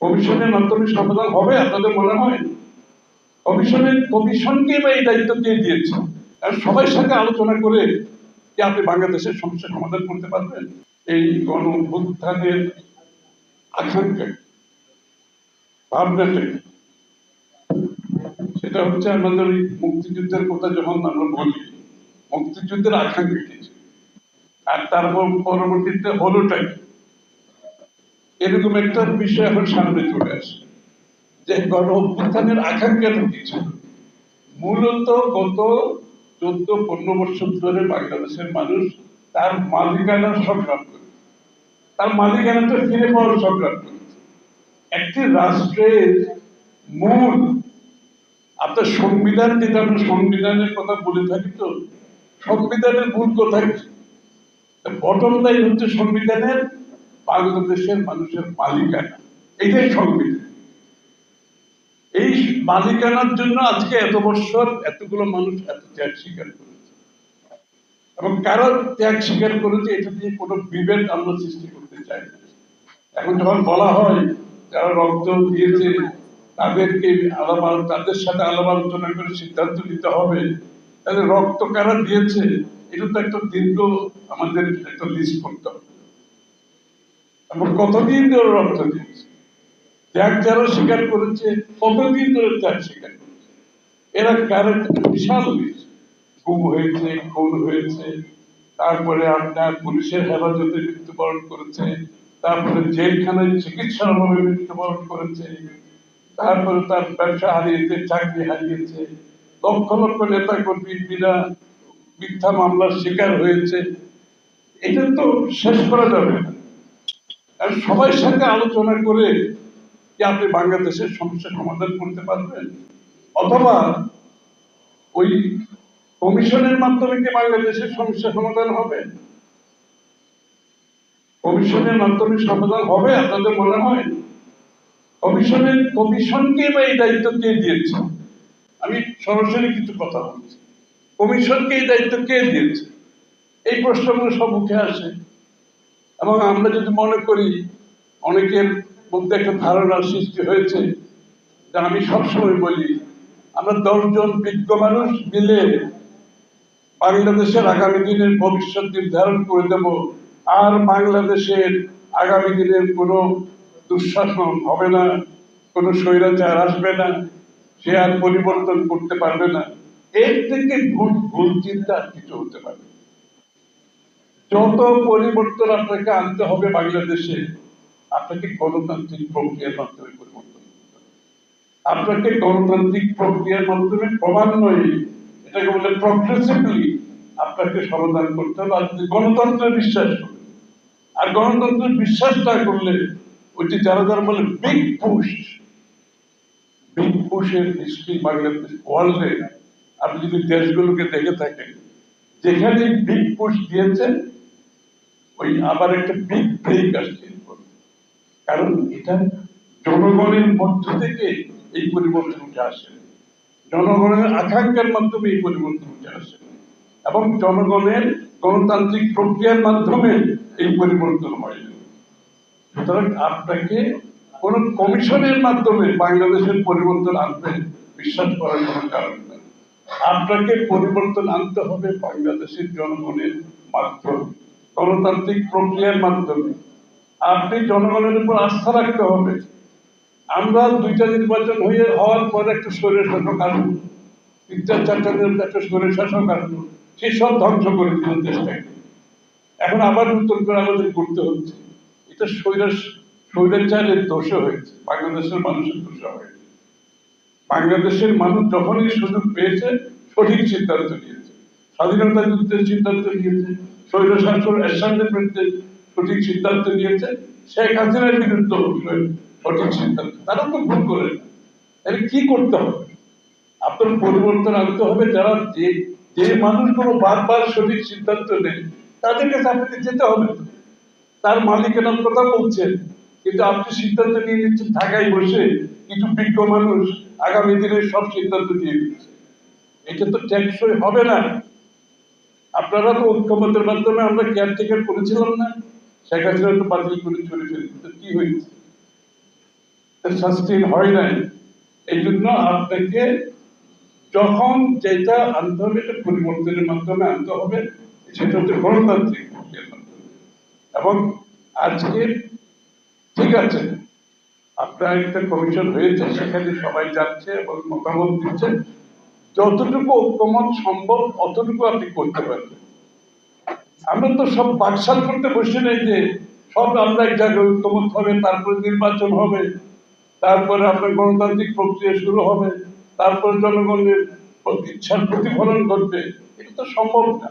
কমিশনের মাধ্যমে সমাধান হবে, আপনাদের মনে হয়? কমিশনের, কমিশনকে বা এই দায়িত্ব কে দিয়েছে? আর সবার সাথে আলোচনা করে কি আপনি বাংলাদেশের সমস্যা সমাধান করতে পারবেন? এই গণ অভ্যুত্থানের আকাঙ্ক্ষা সেটা হচ্ছে আমাদের ওই মুক্তিযুদ্ধের কথা যখন আমরা বলি, মুক্তিযুদ্ধের আকাঙ্ক্ষা আর তারপর পরবর্তীতে হলোটাই? এরকম একটা বিষয় এখন সামনে চলে আসে, যে গণ অভ্যুত্থানের আকাঙ্ক্ষাটা কি ছিল মূলত গত চোদ্দ, পনেরো বছর ধরে বাংলাদেশের মানুষ তার মালিকানার সংগ্রাম করে। তার মালিকানাটা ফিরে পাওয়ার সংগ্রাম করেছে একটি রাষ্ট্রের মূল, আপনার সংবিধান যেটা আমরা সংবিধানের কথা বলে থাকি তো, সংবিধানের মূল কথা বটম লাইন হচ্ছে সংবিধানের বাংলাদেশের মানুষের মালিকানা। এটাই সংবিধান। এই মালিকানার জন্য আজকে এত বছর এতগুলো মানুষ এত ত্যাগ স্বীকার করেছে। এবং কারও ত্যাগ স্বীকার করেছে, এটা দিয়ে কোনো বিভেদ আমরা সৃষ্টি করতে চাই না। এখন যখন বলা হয়, যারা রক্ত দিয়েছে, তাদেরকে আলাপ আলো- তাদের সাথে আলাপ আলোচনা করে সিদ্ধান্ত নিতে হবে তাদের রক্ত কারা দিয়েছে? এটা তো একটা দীর্ঘ আমাদের একটা লিস্ট করতে হবে। এবং কতদিন ধরে রক্ত দিয়েছে? ত্যাগ যারা স্বীকার করেছে, কতদিন ধরে ত্যাগ স্বীকার করেছে? এরা কারও একটা বিশাল লিস্ট গুম হয়েছে, খুন হয়েছে, তারপরে আপনার পুলিশের হেফাজতে মৃত্যুবরণ করেছে, তারপরে জেলখানায় চিকিৎসার অভাবে মৃত্যুবরণ করেছে, তারপরে তার ব্যবসা হারিয়েছে, চাকরি হারিয়েছে, লক্ষ লক্ষ নেতা কর্মীরা মিথ্যা মামলার শিকার হয়েছে। এটা তো শেষ করা যাবে না। সবার সাথে আলোচনা করে কি আপনি বাংলাদেশের সমস্যা সমাধান করতে পারবেন, অথবা ওই কমিশনের মাধ্যমে কি বাংলাদেশের সমস্যা সমাধান হবে? কমিশনের মাধ্যমে সমাধান হবে আপনাদের মনে হয়? কমিশনের কমিশনকে বা এই দায়িত্ব কে দিয়েছে? আমি সরাসরি কিছু কথা বলছি। কমিশনকে এই দায়িত্ব কে দিয়েছে? এই প্রশ্নগুলো উঠে আসে। এবং আমরা যদি মনে করি, অনেকের মধ্যে একটা ধারণার সৃষ্টি হয়েছে যা আমি সবসময় বলি, আমরা দশজন বিজ্ঞ মানুষ মিলে বাংলাদেশের আগামী দিনের ভবিষ্যৎ নির্ধারণ করে দেব আর বাংলাদেশের আগামী দিনের কোনো দুঃশাসন হবে না, কোনো স্বৈরাচার আসবে না, সে আর পরিবর্তন করতে পারবে না এর থেকে ভুল ভুল চিন্তা কিছু হতে পারে না। যত পরিবর্তন আপনাকে আনতে হবে বাংলাদেশে, আপনাকে গণতান্ত্রিক প্রক্রিয়ার মাধ্যমে পরিবর্তন আপনাকে গণতান্ত্রিক প্রক্রিয়ার মাধ্যমে ক্রমান্বয়ে, এটাকে বলে প্রগ্রেসিভলি আপনাকে সমাধান করতে হবে। আপনি গণতন্ত্রে বিশ্বাস করেন। আর গণতন্ত্রের বিশ্বাস না করলে ওইটি যারা যারা বলে বিগ পুশ বিগ পুশের হিস্ট্রি বাংলাদেশ ওয়ার্ল্ডে আপনি যদি দেশগুলোকে দেখে থাকেন, যেখানে বিগ পুশ দিয়েছেন ওই আবার একটা বিগ ব্রেক আসছে। কারণ এটা জনগণের মধ্য থেকে এই পরিবর্তন উঠে আসে। জনগণের আকাঙ্ক্ষার মাধ্যমে এই পরিবর্তন উঠে আসে। এবং জনগণের গণতান্ত্রিক প্রক্রিয়ার মাধ্যমে এই পরিবর্তন হয়। সুতরাং আপনাকে কোন কমিশনের মাধ্যমে বাংলাদেশের পরিবর্তন আনতে বিশ্বাস করার কোনো কারণ নেই। আপনাকে পরিবর্তন আনতে হবে বাংলাদেশের জনগণের মাধ্যমে। গণতান্ত্রিক প্রক্রিয়ার মাধ্যমে আপনি জনগণের উপর আস্থা রাখতে হবে। আমরা দুইটা নির্বাচন হয়ে হওয়ার পর একটা স্বৈর শাসক আসব। তিনটা, চারটা একটা স্বৈর শাসক আসব। সে সব ধ্বংস করে দিল দেশটাকে। এখন আবার নতুন করে আমাদের করতে হচ্ছে। এটা স্বৈরাস স্বৈরাচারের দোষে হয়েছে। বাংলাদেশের মানুষের দোষে হয়েছে। বাংলাদেশের মানুষ যখনই সুযোগ পেয়েছে, সঠিক সিদ্ধান্ত নিয়েছে। স্বাধীনতা যুদ্ধের সিদ্ধান্ত নিয়েছে। স্বৈর শাসন এরশাদের বিরুদ্ধে সঠিক সিদ্ধান্ত নিয়েছে। শেখ হাসিনার বিরুদ্ধে সঠিক সিদ্ধান্ত। তারা তো ভুল করে না। তাহলে কি করতে হবে? আপনার পরিবর্তন আনতে হবে। যারা যে যে মানুষগুলো বারবার সঠিক সিদ্ধান্ত নেয়, তাদের কাছে আপনাকে যেতে হবে তার মালিকানার কথা বলছেন, কিন্তু আপনি সিদ্ধান্ত নিয়ে নিচ্ছেন, ঢাকায় বসে কিছু বিজ্ঞ মানুষ আগামী দিনে সব সিদ্ধান্ত দিয়ে দিচ্ছে। এটা তো টেকসই হবে না। আপনারা তো ঐক্যমতের মাধ্যমে আমরা কেয়ারটেকার করেছিলাম না। শেখ হাসিনা তো বাতিল করে চলে ফেলি কি হয়েছে? সাস্টেন হয় নাই। এই জন্য আপনাকে যখন যেটা আনতে হবে, এটা পরিবর্তনের মাধ্যমে আনতে হবে। সেটা হচ্ছে গণতান্ত্রিক এবং আজকে ঠিক আছে, আপনার একটা কমিশন হয়েছে, সেখানে সবাই যাচ্ছে এবং মতামত দিচ্ছে। যতটুকু ঐক্যমত সম্ভব, অতটুকু আপনি করতে পারবেন। আমরা তো সব বাকশাল করতে বসে নেই যে, সব আমরা এক জায়গায় ঐক্যমত হবে, তারপরে নির্বাচন হবে, তারপরে আপনার গণতান্ত্রিক প্রক্রিয়া শুরু হবে, তারপরে জনগণের ইচ্ছার প্রতিফলন ঘটবে। এটা তো সম্ভব না।